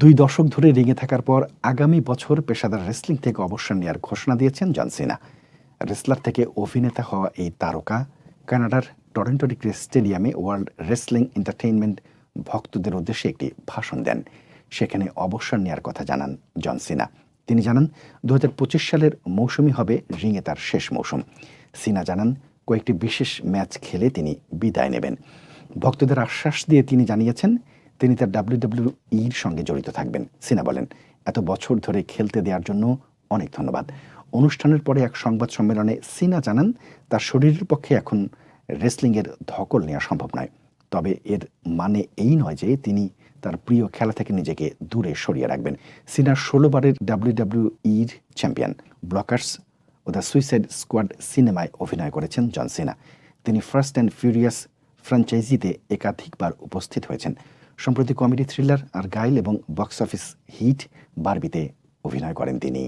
দুই দশক ধরে রিঙে থাকার পর আগামী বছর পেশাদার রেসলিং থেকে অবসর নেওয়ার ঘোষণা দিয়েছেন জনসিনা রেসলার থেকে অভিনেতা হওয়া এই তারকা কানাডার টরেন্টো ডিগ্রি স্টেডিয়ামে ওয়ার্ল্ড রেসলিং এন্টারটেইনমেন্ট ভক্তদের উদ্দেশ্যে একটি ভাষণ দেন। সেখানে অবসর নেওয়ার কথা জানান জনসিনা তিনি জানান দু হাজার পঁচিশ সালের মৌসুমই হবে রিঙে তার শেষ মৌসুম। সিনা জানান, কয়েকটি বিশেষ ম্যাচ খেলে তিনি বিদায় নেবেন। ভক্তদের আশ্বাস দিয়ে তিনি জানিয়েছেন তিনি তার ডাব্লিউডাব্লিউ ইর সঙ্গে জড়িত থাকবেন। সিনা বলেন, এত বছর ধরে খেলতে দেওয়ার জন্য অনেক ধন্যবাদ। অনুষ্ঠানের পরে এক সংবাদ সম্মেলনে সিনা জানান, তার শরীরের পক্ষে এখন রেসলিংয়ের ধকল নেওয়া সম্ভব নয়। তবে এর মানে এই নয় যে তিনি তার প্রিয় খেলা থেকে নিজেকে দূরে সরিয়ে রাখবেন। সিনার ষোলো বারের ডাব্লিউডাব্লিউ ইর চ্যাম্পিয়ন, ব্লকার্স ও দ্য সুইসাইড স্কোয়াড সিনেমায় অভিনয় করেছেন জন সিনা। তিনি ফার্স্ট অ্যান্ড ফিউরিয়াস ফ্র্যাঞ্চাইজিতে একাধিকবার উপস্থিত হয়েছেন। সম্প্রতি কমেডি থ্রিলার আর গাইল এবং বক্স অফিস হিট বারবিতে অভিনয় করেন তিনি।